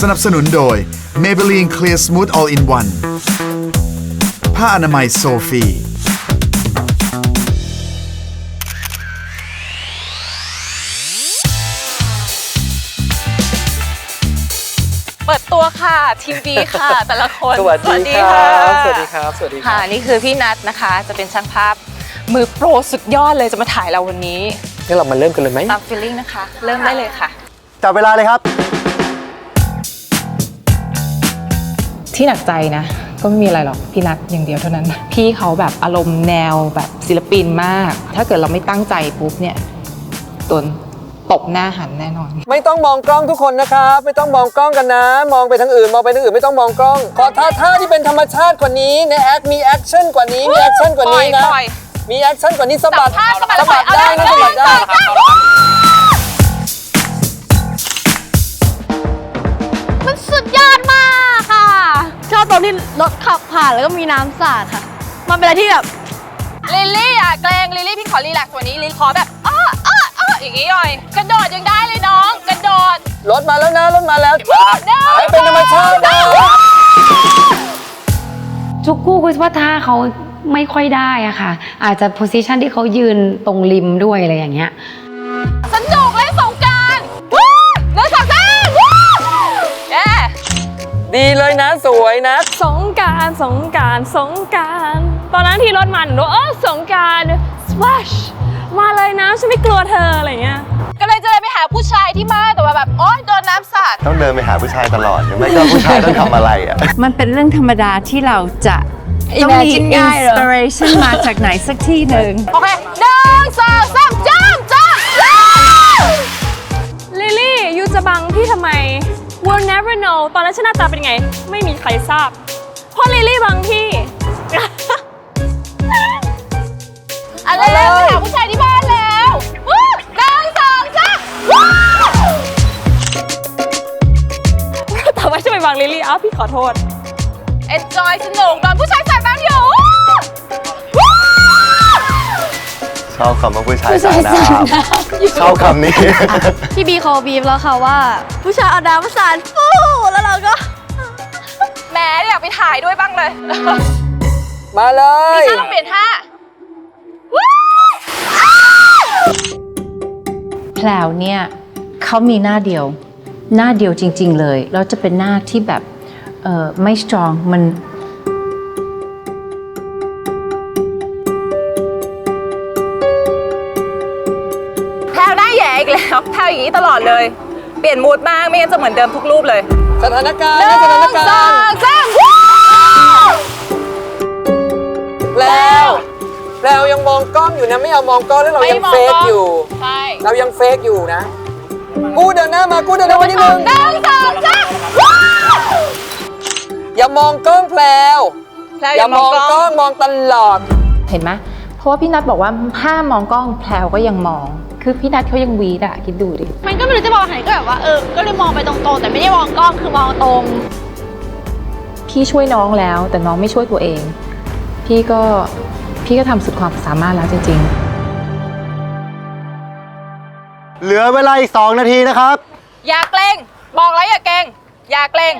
สนับสนุนโดย Maybelline Clear Smooth All in One ผ้าอนามัยโซฟี วค่ะ ทีมดีค่ะ แต่ละคนสวัสดีครับสวัสดีครับสวัสดีคค่ะรับนี่คือพี่นัทนะคะ จะเป็นช่างภาพมือโปรสุดยอดเลยจะมาถ่ายเราวันนี้งั้นเรามาเริ่มกันเลยไหมตามฟีลลิ่งนะคะ เริ่มได้เลยค่ะจับเวลาเลยครับ ที่หนักใจนะ ก็ไม่มีอะไรหรอกพี่นัทอย่างเดียวเท่านั้น พี่เขาแบบอารมณ์แนวแบบศิลปินมาก ถ้าเกิดเราไม่ตั้งใจปุ๊บเนี่ยโดน ตบหน้าหันแน่นอน ไม่ต้องมองกล้องทุกคนนะครับไม่ต้องมองกล้องกันนะ มองไปทางอื่น มองไปทางอื่นไม่ต้องมองกล้อง ขอท่าท่าที่เป็นธรรมชาติกว่านี้ในแอคมีแอคชั่นกว่านี้มีแอคชั่นกว่านี้นะปล่อย มีแอคชั่นกว่านี้สะบัดสัมภาษณ์สะบัดสะบัดเอาได้เลยนะสะบัดได้มันสุดยอดมากค่ะ ชอบตรงที่รถขับผ่านแล้วก็มีน้ำสาดค่ะ มันเป็นอะไรที่แบบ ลิลลี่อะเกรงลิลลี่พี่ขอรีแลกซ์กวันนี้ลิลขอแบบ อ้ออ้ออ้ออย่างงี้หน่อย กระโดดยังได้เลยน้อง กระโดดรถมาแล้วนะรถมาแล้วเดินให้เป็นธรรมชาตินะทุกคู่ก็ว่าท่าเขาไม่ค่อยได้อะค่ะ อาจจะโพสิชันที่เขายืนตรงริมด้วยอะไรอย่างเงี้ยสนุกเลยสงกรารวู้เดินสองสามวู้เย้ดีเลยนะสวยนะ สงกรารสงกรารสงกราร ตอนนั้นที่รถมันหนูเออสงกรารสว s ช มาเลยนะฉันไม่กลัวเธออะไรเงี้ยก็เลยจะเลยไปหาผู้ชายที่บ้านแต่ว่าแบบโอ๊ยโดนน้ำสาดต้องเดินไปหาผู้ชายตลอดหรือไม่ก็ผู้ชายต้องทำอะไรอะ มันเป็นเรื่องธรรมดาที่เราจะต้องมี Imagine ง่ายเหรอ inspiration มาจากไหนสักที่หนึ่ง โอเคหนึ่งสองสามจ้ามจ้ามลิลลี่ยูจะบังพี่ทำไม we'll never know ตอนนั้นฉันหน้าตาเป็นไง ไม่มีใครทราบ เพราะลิลลี่บังพี่ ขอโทษ enjoy สนุกโดนผู้ชายใส่แบงค์อยู่วู้ชอบคำว่าผู้ชายสาดน้ำชอบคำนี้ พี่บีเขาบีบแล้วค่ะว่า ผู้ชายเอาน้ำมาสาดฟูแล้วเราก็แหมอยากไปถ่ายด้วยบ้างเลยมาเลยพี่ชาลองเปลี่ยนท่าวู้แพลวเนี่ยเขามีหน้าเดียว หน้าเดียวจริง ๆ เลยแล้วจะเป็นหน้าที่แบบเออ ไม่ strong มันแพลวได้แย่อีกแล้วแพลวอย่างนี้ตลอดเลย เปลี่ยนมูดมากไม่งั้นจะเหมือนเดิมทุกรูปเลยสถานการณ์หนึ่นะงสสถาอนงการณ์สามวู้แล้วแล้วยังมองกล้องอยู่นะ ไม่เอามองกล้องแล้วเรายังเฟกอยู่ ใช่เรายังเฟกอยู่นะ กู้เดินหน้ามากู้เดินหน้ามานิดนึง หนึ่งสองสามวู้ อย่ามองกล้องแพลวแพลวอย่ามองกล้องมองตลอด เห็นไหมเพราะว่าพี่นัทบอกว่าห้ามมองกล้องแพลวก็ยังมอง คือพี่นัทเขายังวีดอะคิดดูดิ มันก็ไม่รู้จะบอกไหนก็แบบว่าเออ ก็เลยมองไปตรงๆแต่ไม่ได้มองกล้องคือมองตรง พี่ช่วยน้องแล้วแต่น้องไม่ช่วยตัวเอง พี่ก็พี่ก็ทำสุดความสามารถแล้วจริง ๆเหลือเวลาอีก 2 นาทีนะครับ อย่าเกรงบอกแล้วอย่าเกรง อย่าเกรง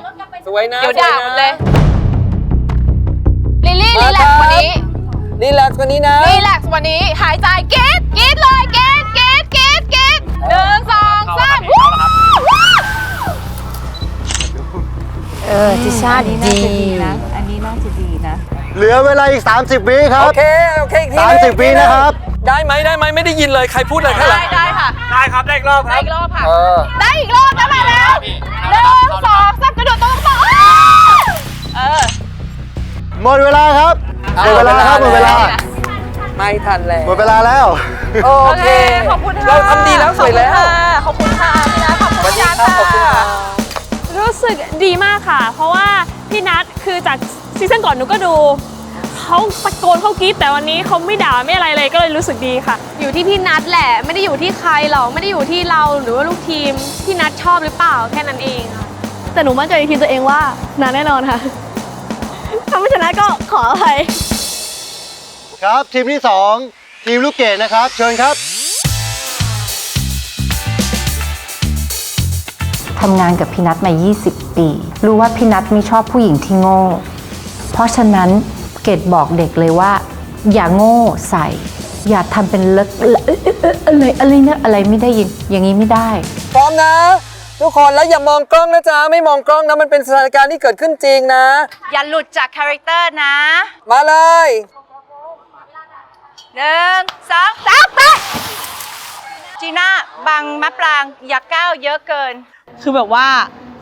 สวยนะเดี๋ยวสด่านะหมดเลย ลิลลี่รีแลกซ์กวันนี้รีแลกซ์กว่านี้นะ รีแลกซ์กวันนี้ หายใจกรีดกรีดเลยกรีดกรีดกรีดกรีดหนึ่งสองสามวู้วู้เออจิชาดีดีนะ อันนี้น่าจะดีนะ เหลือเวลาอีก 30 วิครัโอบเค โอเคอีกทีสามสิบวินะครับ ได้ไหมได้ไหมไม่ได้ยินเลยใครพูดอะไรข้างหลัได้งได้ค่ะ ได้ครับ ได้อีกรอบคได้รับอีกรอบค่ะ เออ ได้อีกรอบได้ไหมแล้ว หนึ่งสองสามกระโดดตรงตรงเออ หมดเวลาครับ หมดเวลาครับหมดเวลา ไม่ทันแล้วหมดเวลาแล้ว โอโอเคเค ขอบคุณค่ะเราทำดีแล้วสวยแล้ว ขอบคุณค่ะพี่นะขอบสคุวัสณดีค่ะครับขอบคุณครับรู้สึกดีมากค่ะ เพราะว่าพี่นัทคือจากซีซั่นก่อนหนูก็ดู เขาตะโกนเขากรี๊ดแต่วันนี้เขาไม่ด่าไม่อะไรเลยก็เลยรู้สึกดีค่ะ อยู่ที่พี่นัทแหละ ไม่ได้อยู่ที่ใครหรอกไม่ได้อยู่ที่เราหรือว่าลูกทีมพี่นัทชอบหรือเปล่าแค่นั้นเองค่ะแต่หนูมั่นใจในทีมตัวเองว่านาแน่นอนค่ะ ถ้าไม่ชนะก็ขออภัยครับทีมที่ 2 ทีมลูกเกดนะครับ เชิญครับทำงานกับพี่นัทมา 20 ปี รู้ว่าพี่นัทไม่ชอบผู้หญิงที่โง่ เพราะฉะนั้น เกดบอกเด็กเลยว่า อย่าโง่ใส่ อย่าทำเป็นเลิกเอ่อเอ่อเอ่ออะไรอะไรนะอะไรไม่ได้ยินอย่างนี้ไม่ได้ พร้อมนะ ทุกคนแล้วอย่ามองกล้องนะจ๊ะ ไม่มองกล้องนะ มันเป็นสถานการณ์ที่เกิดขึ้นจริงนะ อย่าหลุดจากคาแรคเตอร์นะมาเลยหนึ่งสองสามไปจีน่าบังมะปรางอย่าก้าวเยอะเกิน คือแบบว่า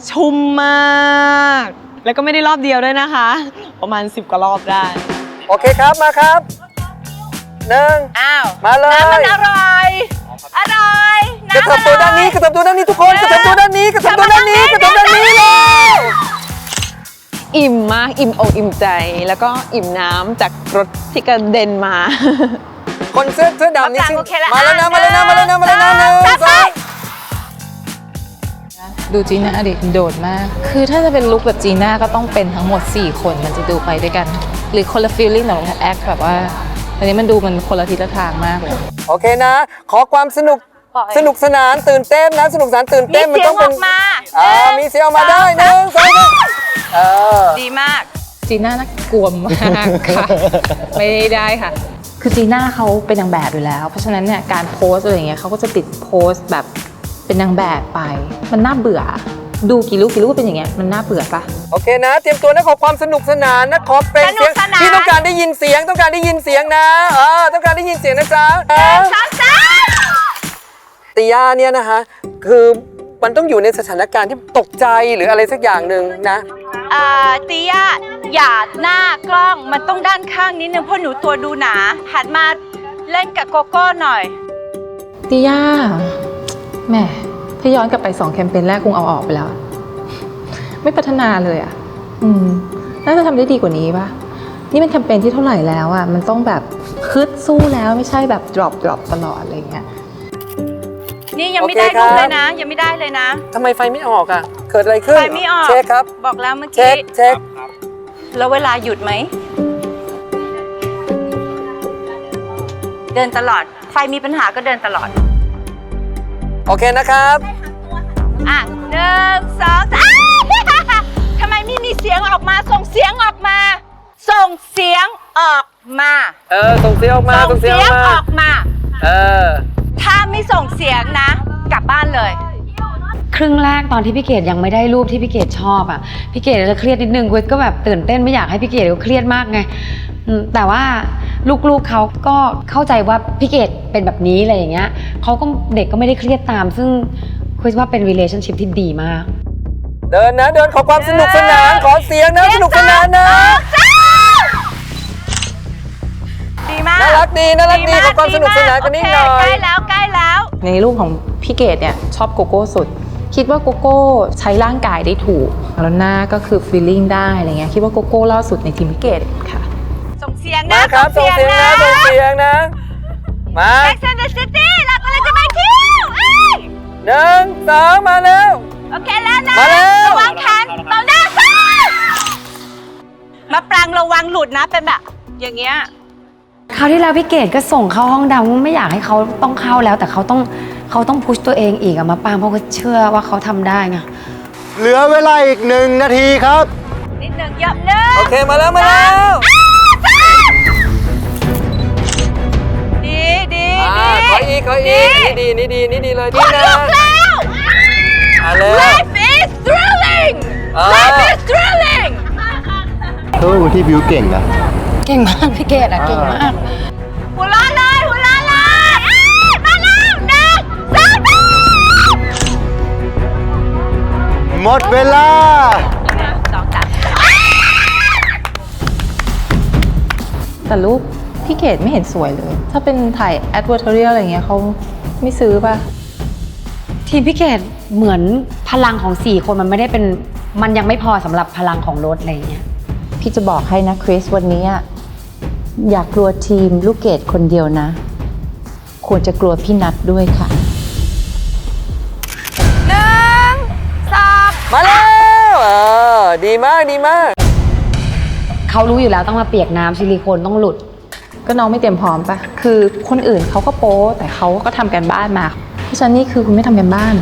ชุ่มมาก แล้วก็ไม่ได้รอบเดียวด้วยนะคะ ประมาณ 10กว่ารอบได้ โอเคครับมาครับหนึ่งอ้าวมาเลยน้ำมันอร่อย อร่อยกระน้ำเถิบตัวด้านนี้กระเถิบตัวด้านนี้ทุกคนกระเถิบตัวด้านนี้กระเถิบตัวด้านนี้กระเถิบด้านนี้เลย อิ่มมากอิ่มอกอิ่มใจ แล้วก็อิ่มน้ำจากรถที่กระเด็นมา คนเสื้อเสื้อดำนี่ชื่อโอเคแล้วมาแล้วนะมาแล้วนะมาแล้วนะมาแล้วนะหนึ่งสอง ดูจีน่าดิโดดมาก คือถ้าจะเป็นลุคแบบจีน่าก็ต้องเป็นทั้งหมด 4 คนมันจะดูไปด้วยกัน หรือคนละฟีลลิ่งของแอคแบบว่า อันนี้มันดูมันคนละทิศละทางมากเลย โอเคนะ ขอความสนุก สนุกสนานตื่นเต้นนะ สนุกสนานตื่นมีเต้นมันเสียต้องงอเป็อนกมาอ่ามีเสียงออกมาได้หนึ่งสองสามเออดีมาก จีน่าน่ากลัวมากค่ะ ไม่ได้ค่ะ คือจีน่าเขาเป็นนางแบบอยู่แล้ว เพราะฉะนั้นเนี่ยการโพสอะไรอย่างเงี้ยเขาก็จะติดโพสต์แบบ เป็นนางแบบไป มันน่าเบื่อ ดูกี่รูปกี่รูปเป็นอย่างเงี้ยมันน่าเบื่อปะโอเคนะ เตรียมตัวนะขอความสนุกสนานนะขอเป็นสนุเสียกงสนานพี่ต้องการได้ยินเสียงต้องการได้ยินเสียงนะเออต้องการได้ยินเสียงนะจ๊ะสามสามติยาเนี่ยนะฮะคือมันต้องอยู่ในสถานการณ์ที่ตกใจหรืออะไรสักอย่างหนึ่งนะอ่าตียาอย่าหน้ากล้องมันต้องด้านข้างนิดนึงเพราะหนูตัวดูหนา หันมาเล่นกับโกโก้หน่อย ติย่า แหมถ้าย้อนกลับไปสองแคมเปญแรกคงเอาออกไปแล้ว ไม่พัฒนาเลยอะ อืม น่าจะทำได้ดีกว่านี้ปะนี่เป็นแคมเปญที่เท่าไหร่แล้วอะ มันต้องแบบคึดสู้แล้วไม่ใช่แบบ drop drop ตลอดอะไรอย่างเงี้ย นี่ยังไม่โอเคได้ครัรูบปเลยนะ ยังไม่ได้เลยนะ ทำไมไฟไม่ออกอะ เกิดอะไรขึ้นไฟไม่ออก เช็คครับ บอกแล้วเมื่อเช็กี้คเช็คแล้วเวลาหยุดไหม เดินตลอด ไฟมีปัญหาก็เดินตลอด โอเคนะครับ อะหนึ่งสองสามอ้าวทำไมไม่มีเสียงออกมา ส่งเสียงออกมา ส่งเสียงออกมา เออส่งเสียงออกมาส่ส่งงเสียงเสีอยงอกอมาอกมา เออ ถ้าไม่ส่งเสียงนะ กลับบ้านเลย ครึ่งแรกตอนที่พี่เกดยังไม่ได้รูปที่พี่เกดชอบอะพี่เกดจะเครียดนิดนึงเว้ยก็แบบตื่นเต้นไม่อยากให้พี่เกดเขาเครียดมากไงอืมแต่ว่าลูกๆเขาก็เข้าใจว่าพี่เกดเป็นแบบนี้อะไรอย่างเงี้ยเขาก็เด็กก็ไม่ได้เครียดตาม ซึ่งคุยว่าเป็น relationship ที่ดีมาก เดินนะ เดินขอความสนุกสนานขอเสียงนะสนุกสนานนะดีมากน่ารักดีน่ารักดีมขอความสนุกสนานกันนิดหน่อโเคใกย ล้แล้วใกล้แล้ว ในรูปของพี่เกดเนี่ยชอบโกโก้สุด คิดว่าโกโก้ใช้ร่างกายได้ถูก แล้วหน้าก็คือฟีลลิ่งได้อะไรเงี้ยคิดว่าโกโก้ล่าสุดในทีมพี่เกดค่ะ ส่งเสียงมานะครับส่งเสียงนะส่งเสียงนะ มาแบ็กเซนเดอะซิตี้เรากำลังจะไปคิวเอ้ยหนึ่งสองมาแล้ว โอเคแล้วนะมาแล้วระวังแขนต่อหน้าซ้ายมาปรางระวังหลุดนะเป็นแบบ อย่างเงี้ยคราวที่แล้วพี่เกดก็ส่งเข้าห้องดำไม่อยากให้เขาต้องเข้าแล้วแต่เขาต้อง เขาต้องพุชตัวเองอีกอะมาปางเพราะเขาเชื่อว่าเขาทำได้ไง เหลือเวลาอีกหนึ่งนาทีครับ นิดหนึ่งเยอะหนึ่งโอเคมาแล้วมาแล้วดีดีอ่าดีขออีกขออีกนี่ดีนี่ดีนี่ดีเลยคดีนนะลุกแล้วมาเลย Life is thrilling อ่า Life is thrilling เออที่บิวเก่งนะ เก่งมากพี่เกดอะเก่งมาก หมดเวลา สองสามแต่รูปพี่เกดไม่เห็นสวยเลย ถ้าเป็นถ่าย advertorial อะไรเงี้ยเขาไม่ซื้อป่ะ ทีมพี่เกดเหมือนพลังของสี่คนมันไม่ได้เป็นมันยังไม่พอสำหรับพลังของรถอะไรอย่างเงี้ย พี่จะบอกให้นะคริสวันนี้อะอย่ากกลัวทีมลูกเกดคนเดียวนะ ควรจะกลัวพี่นัทด้วยค่ะ ดีมากดีมาก เขารู้อยู่แล้วต้องมาเปียกน้ำซิลิโคนต้องหลุด ก็น้องไม่เตรียมพร้อมปะคือคนอื่นเขาก็โป๊แต่เขาก็ทำกันบ้านมา เพราะฉะนั้นนี่คือคุณไม่ทำกันบ้าน